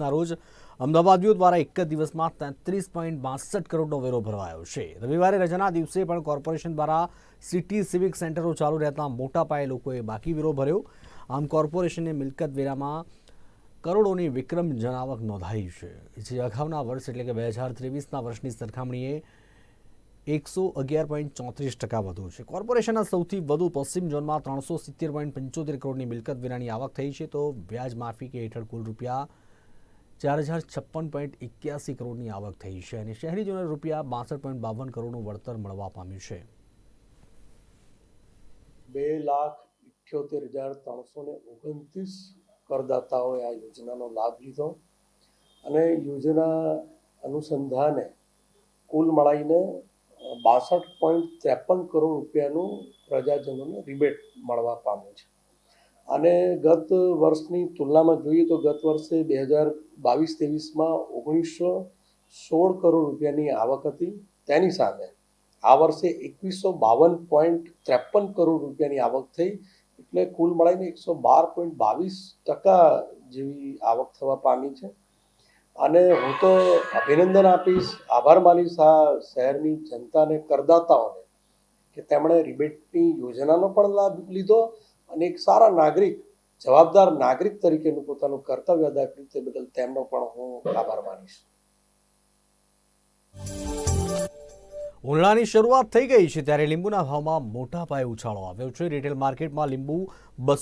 ના રોજ અમદાવાદીઓ દ્વારા એક જ દિવસમાં તેત્રીસ પોઈન્ટ બાસઠ કરોડનો વેરો ભરવાયો છે. રવિવારે રજાના દિવસે પણ કોર્પોરેશન દ્વારા સિટી સિવિક સેન્ટરો ચાલુ રહેતા મોટા પાયે લોકોએ બાકી વેરો ભર્યો. આમ કોર્પોરેશને મિલકત વેરામાં કરોડોની વિક્રમજનક આવક નોંધાઈ છે. જે અગાઉના વર્ષ એટલે કે બે હજાર ત્રેવીસના વર્ષની સરખામણીએ એકસો અગિયાર પોઈન્ટ ચોત્રીસ ટકા વધુ છે. કોર્પોરેશનના સૌથી વધુ પશ્ચિમ ઝોનમાં ત્રણસો સિત્તેર પોઈન્ટ પંચોતેર કરોડની મિલકત વેરાની આવક થઈ છે. તો વ્યાજ માફી કે હેઠળ કુલ રૂપિયા ચાર હજાર છપ્પન પોઈન્ટ એક્યાસી કરોડની આવક થઈ છે અને શહેરીજનોને રૂપિયા બાસઠ પોઈન્ટ બાવન કરોડનું વળતર મળવા પામ્યું છે. બે લાખ ઇઠ્યોતેર હજાર ત્રણસો ને ઓગણત્રીસ કરદાતાઓએ આ યોજનાનો લાભ લીધો અને યોજના અનુસંધાને કુલ મળાઈને બાસઠ પોઈન્ટ ત્રેપન કરોડ રૂપિયાનું પ્રજાજનોને રિબેટ મળવા પામ્યું છે. અને ગત વર્ષની તુલનામાં જોઈએ તો ગત વર્ષે બે હજાર બાવીસ ત્રેવીસમાં ઓગણીસો સોળ કરોડ રૂપિયાની આવક હતી. તેની સામે આ વર્ષે એકવીસો બાવન પોઈન્ટ ત્રેપન કરોડ રૂપિયાની આવક થઈ. એટલે કુલ મળીને એકસો બાર પોઈન્ટ બાવીસ ટકા જેવી આવક થવા પામી છે. અને હું તો અભિનંદન આપીશ, આભાર માનીશ આ શહેરની જનતાને, કરદાતાઓને, કે તેમણે રિબેટની યોજનાનો પણ લાભ લીધો અને એક સારા નાગરિક, જવાબદાર નાગરિક તરીકેનું પોતાનું કર્તવ્ય અદા કર્યું તે બદલ તેમનો પણ હું આભાર માનીશ. ઉનાળાની શરૂઆત થઈ ગઈ છે ત્યારે લીંબુના ભાવમાં મોટા પાયે ઉછાળો આવ્યો છે. રિટેલ માર્કેટમાં લીંબુ બસો